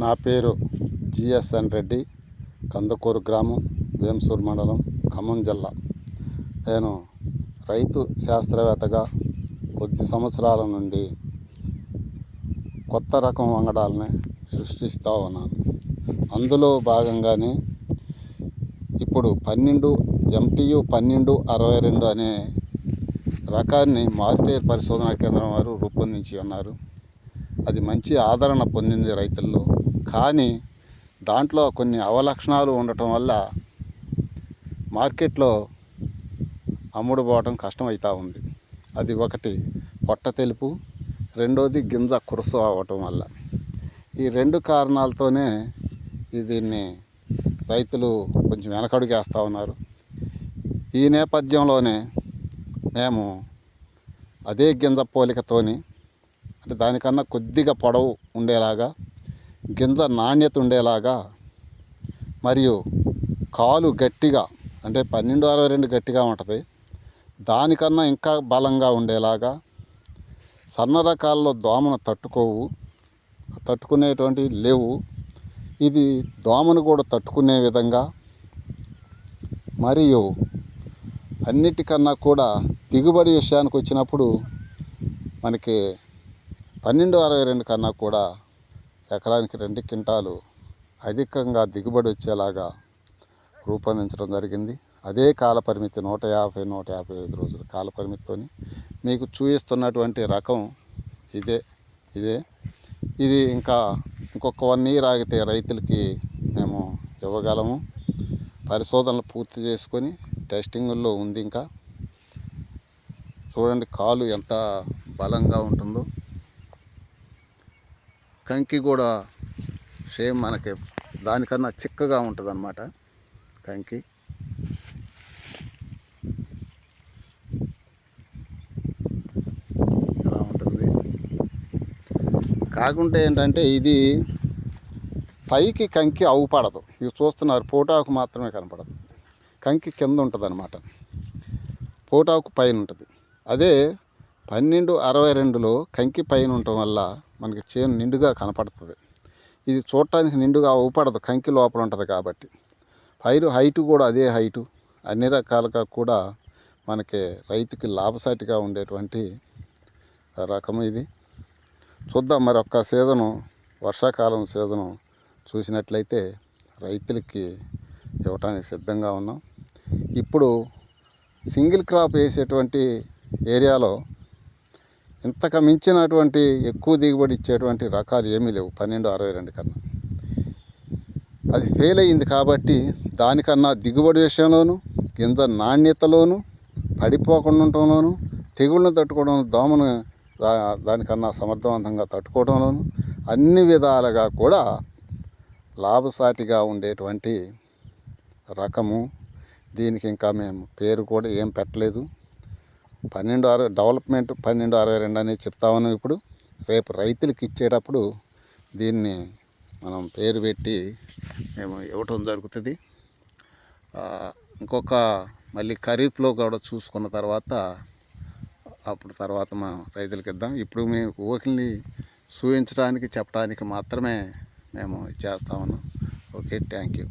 నా పేరు జిఎస్ఎన్ రెడ్డి కందుకూరు గ్రామం వేంసూరు మండలం ఖమ్మం జిల్లా. నేను రైతు శాస్త్రవేత్తగా కొద్ది సంవత్సరాల నుండి కొత్త రకం వంగడాలని సృష్టిస్తూ ఉన్నాను. అందులో భాగంగానే ఇప్పుడు పన్నెండు ఎంటీయు పన్నెండు అరవై రెండు అనే రకాన్ని మార్పేర్ పరిశోధనా కేంద్రం వారు రూపొందించి ఉన్నారు. అది మంచి ఆదరణ పొందింది రైతుల్లో కానీ దాంట్లో కొన్ని అవలక్షణాలు ఉండటం వల్ల మార్కెట్లో అమ్ముడుపోవడం కష్టమవుతూ ఉంది. అది ఒకటి పొట్ట తెలుపు రెండోది గింజ కురుసు అవ్వటం వల్ల. ఈ రెండు కారణాలతోనే దీన్ని రైతులు కొంచెం వెనకడుగేస్తూ ఉన్నారు. ఈ నేపథ్యంలోనే మేము అదే గింజ పోలికతోని అంటే దానికన్నా కొద్దిగా పొడవు ఉండేలాగా గింజ నాణ్యత ఉండేలాగా మరియు కాలు గట్టిగా అంటే పన్నెండు అరవై రెండు గట్టిగా ఉంటుంది. దానికన్నా ఇంకా బలంగా ఉండేలాగా సన్న రకాల్లో దోమను తట్టుకోవు తట్టుకునేటువంటి లేవు. ఇది దోమను కూడా తట్టుకునే విధంగా మరియు అన్నిటికన్నా కూడా దిగుబడి విషయానికి వచ్చినప్పుడు మనకి పన్నెండు అరవై రెండు కన్నా కూడా ఎకరానికి రెండు క్వింటాలు అధికంగా దిగుబడి వచ్చేలాగా రూపొందించడం జరిగింది. అదే కాల పరిమితి నూట యాభై నూట యాభై ఐదు రోజుల కాలపరిమితితోని మీకు చూపిస్తున్నటువంటి రకం ఇదే ఇదే. ఇది ఇంకా ఇంకొక వన్ ఇయర్ ఆగితే రైతులకి మేము ఇవ్వగలము. పరిశోధనలు పూర్తి చేసుకొని టెస్టింగుల్లో ఉంది ఇంకా. చూడండి కాలు ఎంత బలంగా ఉంటుందో. కంకి కూడా సేమ్ మనకి దానికన్నా చిక్కగా ఉంటుంది అన్నమాట కంకి. ఇలా ఉంటుంది. కాకుంటే ఏంటంటే ఇది పైకి కంకి అవుపడదు ఇవి చూస్తున్నారు పోటాకు మాత్రమే కనపడదు. కంకి కింద ఉంటుంది అనమాట పోటాకు పైన ఉంటుంది. అదే పన్నెండు అరవై రెండులో కంకి పైన ఉండటం వల్ల మనకి చేను నిండుగా కనపడుతుంది. ఇది చూడటానికి నిండుగా ఊపడదు కంకి లోపల ఉంటుంది కాబట్టి. పైరు హైటు కూడా అదే హైటు. అన్ని రకాలుగా కూడా మనకి రైతుకి లాభసాటిగా ఉండేటువంటి రకం ఇది. చూద్దాం మరి ఒక్క సీజను వర్షాకాలం సీజను చూసినట్లయితే రైతులకి ఇవ్వటానికి సిద్ధంగా ఉన్నాం. ఇప్పుడు సింగిల్ క్రాప్ వేసేటువంటి ఏరియాలో ఇంతకు మించినటువంటి ఎక్కువ దిగుబడి ఇచ్చేటువంటి రకాలు ఏమీ లేవు. పన్నెండు అరవై రెండు కన్నా. అది ఫెయిల్ అయ్యింది కాబట్టి దానికన్నా దిగుబడి విషయంలోను గింజ నాణ్యతలోను పడిపోకుండా ఉండటంలోను తెగుళ్ళను తట్టుకోవడం దోమను దానికన్నా సమర్థవంతంగా తట్టుకోవడంలోను అన్ని విధాలుగా కూడా లాభసాటిగా ఉండేటువంటి రకము. దీనికి ఇంకా మేము పేరు కూడా ఏం పెట్టలేదు. పన్నెండు అరవై డెవలప్మెంట్ పన్నెండు అరవై రెండు అనేది చెప్తా ఉన్నాం ఇప్పుడు. రేపు రైతులకి ఇచ్చేటప్పుడు దీన్ని మనం పేరు పెట్టి మేము ఇవ్వటం జరుగుతుంది. ఇంకొక మళ్ళీ ఖరీఫ్లో కూడా చూసుకున్న తర్వాత అప్పుడు తర్వాత మనం రైతులకి ఇద్దాం. ఇప్పుడు మేము ఓకిల్ని సూచించడానికి చెప్పడానికి మాత్రమే మేము చేస్తా ఉన్నాం. Okay thank you.